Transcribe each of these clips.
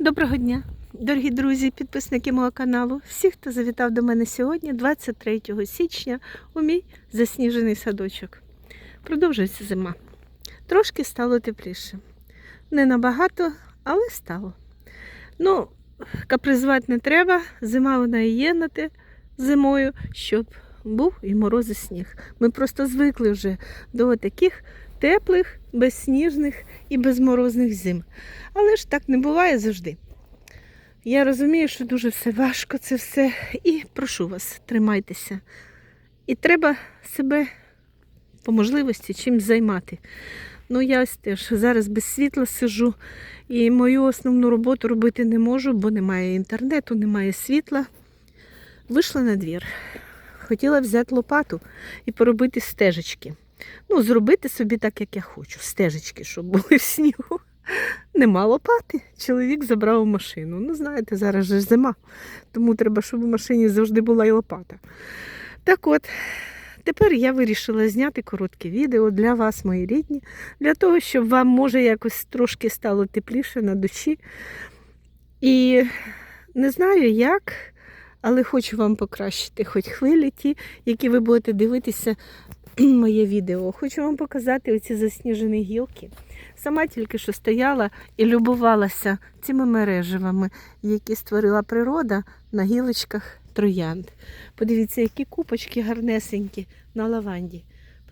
Доброго дня, дорогі друзі, підписники мого каналу. Всі, хто завітав до мене сьогодні, 23 січня, у мій засніжений садочок. Продовжується зима. Трошки стало тепліше. Не набагато, але стало. Ну, капризувати не треба. Зима вона і є на те зимою, щоб був і мороз, і сніг. Ми просто звикли вже до таких теплих, безсніжних і безморозних зим. Але ж так не буває завжди. Я розумію, що дуже все важко, це все. І прошу вас, тримайтеся. І треба себе по можливості чимось займати. Ну, я теж зараз без світла сижу і мою основну роботу робити не можу, бо немає інтернету, немає світла. Вийшла на двір. Хотіла взяти лопату і поробити стежечки. Ну, зробити собі так, як я хочу. Стежечки, щоб були в снігу. Нема лопати. Чоловік забрав машину. Ну, знаєте, зараз же зима, тому треба, щоб у машині завжди була і лопата. Так от, тепер я вирішила зняти коротке відео для вас, мої рідні, для того, щоб вам, може, якось трошки стало тепліше на душі. І не знаю як, але хочу вам покращити хоч хвилі ті, які ви будете дивитися моє відео. Хочу вам показати оці засніжені гілки. Сама тільки що стояла і любувалася цими мереживами, які створила природа на гілочках троянд. Подивіться, які купочки гарнесенькі на лаванді.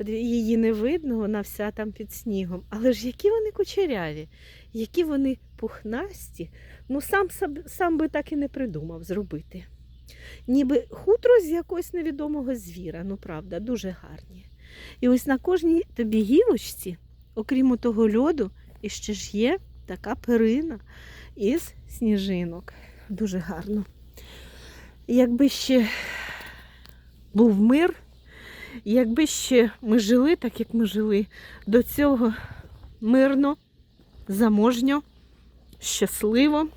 Її не видно, вона вся там під снігом. Але ж які вони кучеряві, які вони пухнасті. Ну сам, сам, би так і не придумав зробити. Ніби хутро з якогось невідомого звіра, ну правда, дуже гарні. І ось на кожній тобі гілочці окрім того льоду, і ще ж є така перина із сніжинок. Дуже гарно. Якби ще був мир, якби ще ми жили так, як ми жили, до цього мирно, заможньо, щасливо.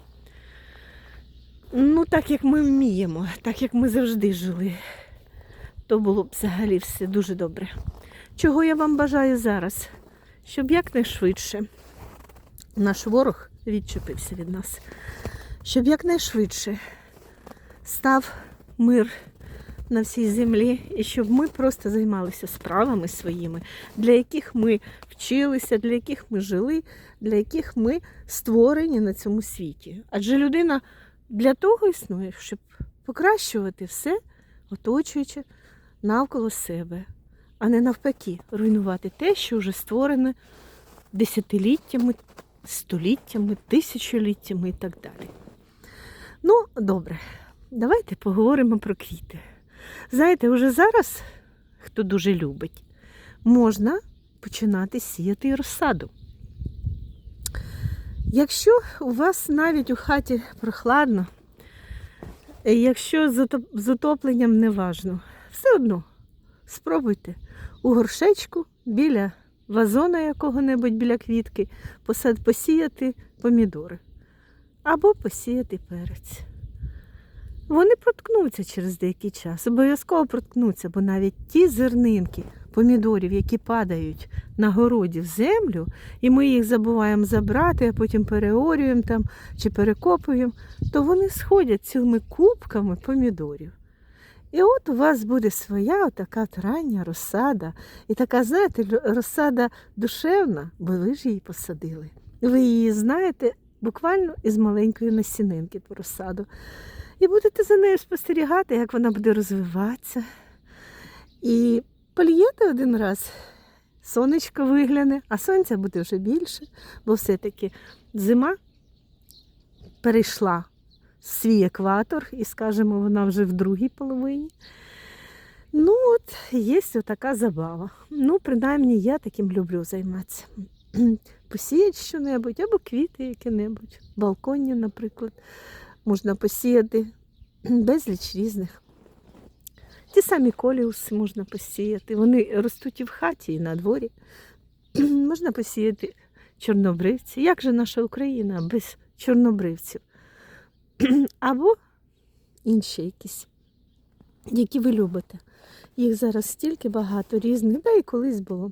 Ну, так як ми вміємо, так як ми завжди жили, то було б взагалі все дуже добре. Чого я вам бажаю зараз? щоб якнайшвидше наш ворог відчепився від нас, щоб якнайшвидше став мир на всій землі, і щоб ми просто займалися справами своїми, для яких ми вчилися, для яких ми жили, для яких ми створені на цьому світі. Адже людина для того існує, щоб покращувати все, оточуючи навколо себе а не навпаки, руйнувати те, що вже створене десятиліттями, століттями, тисячоліттями і так далі. Ну, добре, давайте поговоримо про квіти. Знаєте, вже зараз, хто дуже любить, можна починати сіяти розсаду. Якщо у вас навіть у хаті прохладно, якщо з отопленням не важно, все одно спробуйте у горшечку біля вазона якого-небудь біля квітки посад посіяти помідори або посіяти перець. Вони проткнуться через деякий час, обов'язково проткнуться, бо навіть ті зернинки помідорів, які падають на городі в землю, і ми їх забуваємо забрати, а потім переорюємо там чи перекопуємо, то вони сходять цілими кубками помідорів. І от у вас буде своя така рання розсада. І така, знаєте, розсада душевна, бо ви ж її посадили. Ви її знаєте буквально із маленької насінинки по розсаду. І будете за нею спостерігати, як вона буде розвиватися. І полієте один раз, сонечко вигляне, а сонця буде вже більше, бо все-таки зима перейшла свій екватор, і, скажімо, вона вже в другій половині. Ну, от, є така забава. Ну, принаймні, я таким люблю займатися. Посіяти що-небудь, або квіти які-небудь, балконі, наприклад, можна посіяти безліч різних. Ті самі коліуси можна посіяти. Вони ростуть і в хаті, і на дворі. можна посіяти чорнобривці. Як же наша Україна без чорнобривців? Або інші якісь, які ви любите. Їх зараз стільки багато різних, да і колись було.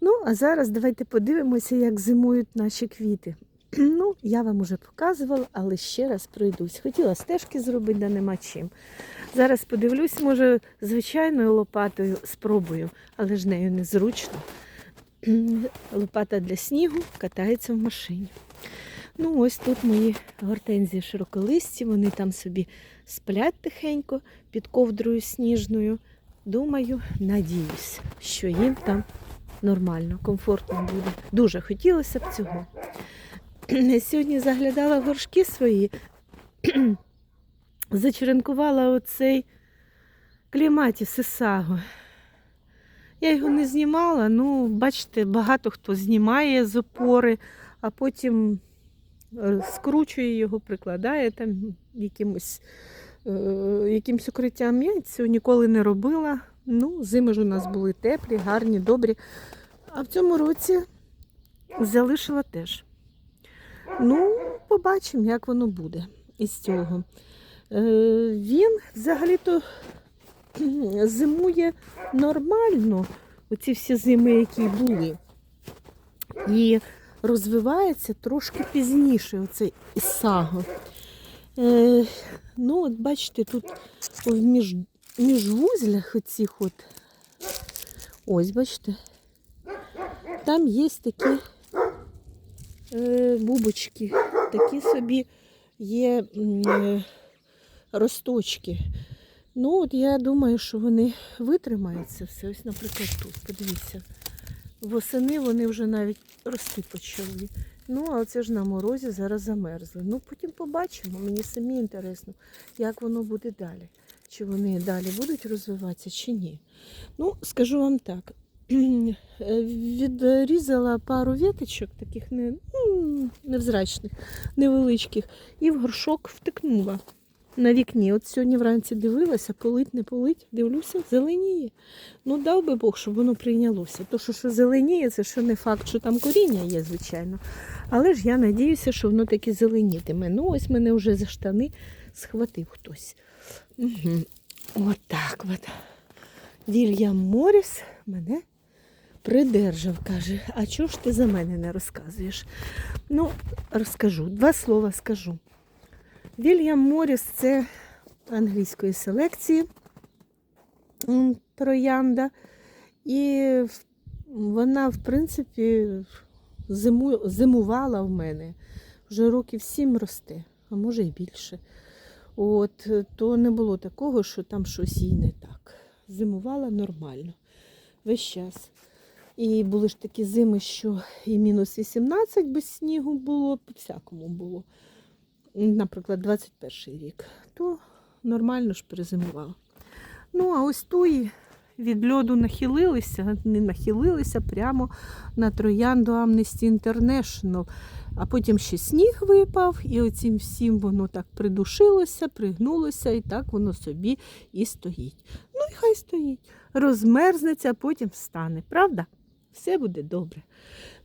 Ну, а зараз давайте подивимося, як зимують наші квіти. Ну, я вам уже показувала, але ще раз пройдусь. Хотіла стежки зробити, да нема чим. Зараз подивлюсь, може, звичайною лопатою спробую, але ж нею незручно. Лопата для снігу катається в машині. Ну, ось тут мої гортензії широколисті, вони там собі сплять тихенько під ковдрою сніжною. Думаю, надіюсь, що їм там нормально, комфортно буде. Дуже хотілося б цього. Сьогодні заглядала в горшки свої, зачеренкувала оцей кліматіс Ісаго. Я його не знімала, ну, бачите, багато хто знімає з опори, а потім скручує його, прикладає там якимось, е, якимось укриттям. Я цього ніколи не робила. Ну, зими ж у нас були теплі, гарні, добрі. А в цьому році залишила теж. Ну, побачимо, як воно буде із цього. Е, він взагалі-то зимує нормально, оці всі зими, які були. І розвивається трошки пізніше оцей ісаго. Е, ну, от бачите, тут в між, міжвузлях оцих от, ось, бачите, там є такі е, бубочки, такі собі є е, росточки. Ну, от я думаю, що вони витримаються все. Ось, наприклад, тут, подивіться. Восени вони вже навіть рости почали. Ну, а це ж на морозі зараз замерзли. Ну, потім побачимо. Мені самі інтересно, як воно буде далі. Чи вони далі будуть розвиватися, чи ні. Ну, скажу вам так. Відрізала пару віточок, таких не, невзрачних, невеличких, і в горшок втикнула на вікні. От сьогодні вранці дивилася, полить, не полить, дивлюся, зеленіє. Ну, дав би Бог, щоб воно прийнялося. То, що, що зеленіє, це ще не факт, що там коріння є, звичайно. Але ж я надіюся, що воно таки зеленітиме. Ну, ось мене вже за штани схватив хтось. Угу. Отак от. Вільям Моріс мене придержав, каже, а чого ж ти за мене не розказуєш? Ну, розкажу, два слова скажу. Вільям Моріс це англійської селекції троянда. І вона, в принципі, зиму, зимувала в мене. Вже років сім росте, а може і більше. От, то не було такого, що там щось їй не так. Зимувала нормально весь час. І були ж такі зими, що і мінус 18 без снігу було, по-всякому було наприклад, 21 рік, то нормально ж перезимувала. Ну, а ось туї від льоду нахилилися, не нахилилися прямо на троянду Amnesty International. А потім ще сніг випав, і оцім всім воно так придушилося, пригнулося, і так воно собі і стоїть. Ну і хай стоїть. Розмерзнеться, а потім встане. Правда? Все буде добре.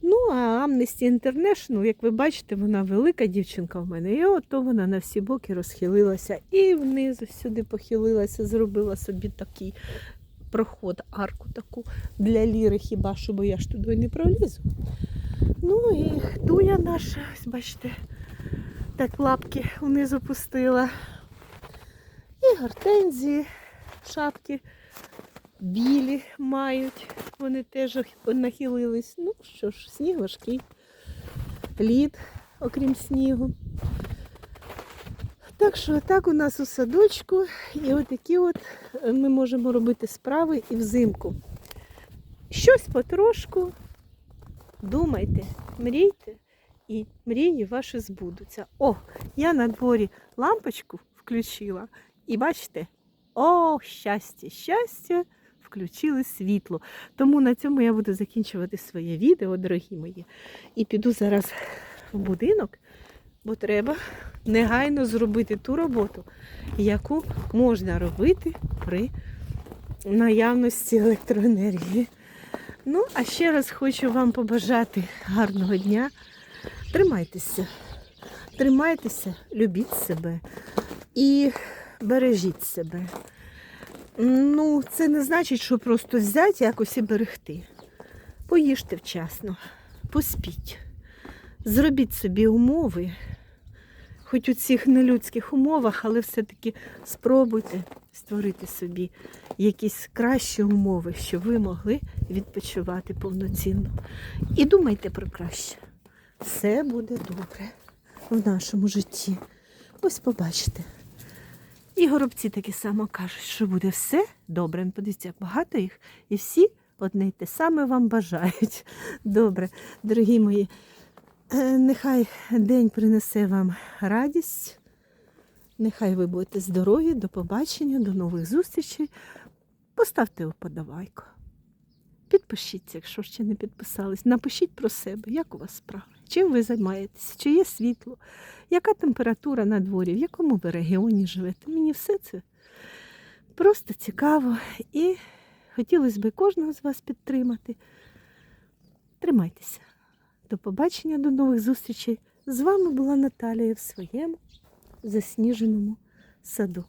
Ну, а Amnesty International, як ви бачите, вона велика дівчинка в мене. І ото вона на всі боки розхилилася і вниз сюди похилилася, зробила собі такий проход, арку таку для ліри, хіба що, бо я ж туди не пролізу. Ну і дуя наша, ось бачите, так лапки вниз опустила. І гортензії, шапки білі мають. Вони теж нахилились. Ну що ж, сніг важкий, лід, окрім снігу. Так що так у нас у садочку. І отакі от е, ми можемо робити справи і взимку. Щось потрошку. Думайте, мрійте, і мрії ваші збудуться. О, я на дворі лампочку включила. І бачите, о, щастя, щастя! Включили світло. Тому на цьому я буду закінчувати своє відео, дорогі мої. І піду зараз в будинок, бо треба негайно зробити ту роботу, яку можна робити при наявності електроенергії. Ну, а ще раз хочу вам побажати гарного дня. Тримайтеся, тримайтеся, любіть себе і бережіть себе. Ну, це не значить, що просто взяти якось і берегти. Поїжте вчасно, поспіть. Зробіть собі умови, хоч у цих нелюдських умовах, але все-таки спробуйте створити собі якісь кращі умови, щоб ви могли відпочивати повноцінно. І думайте про краще. Все буде добре в нашому житті. Ось побачите. І горобці таки само кажуть, що буде все добре. Ну, Подивіться, як багато їх, і всі одне й те саме вам бажають. Добре, дорогі мої, е, нехай день принесе вам радість. Нехай ви будете здорові, до побачення, до нових зустрічей. Поставте вподобайку. Підпишіться, якщо ще не підписались. Напишіть про себе, як у вас справи, чим ви займаєтесь, чи є світло, яка температура на дворі, в якому ви регіоні живете. Мені все це просто цікаво і хотілося б кожного з вас підтримати. Тримайтеся. До побачення, до нових зустрічей. З вами була Наталія в своєму засніженому саду.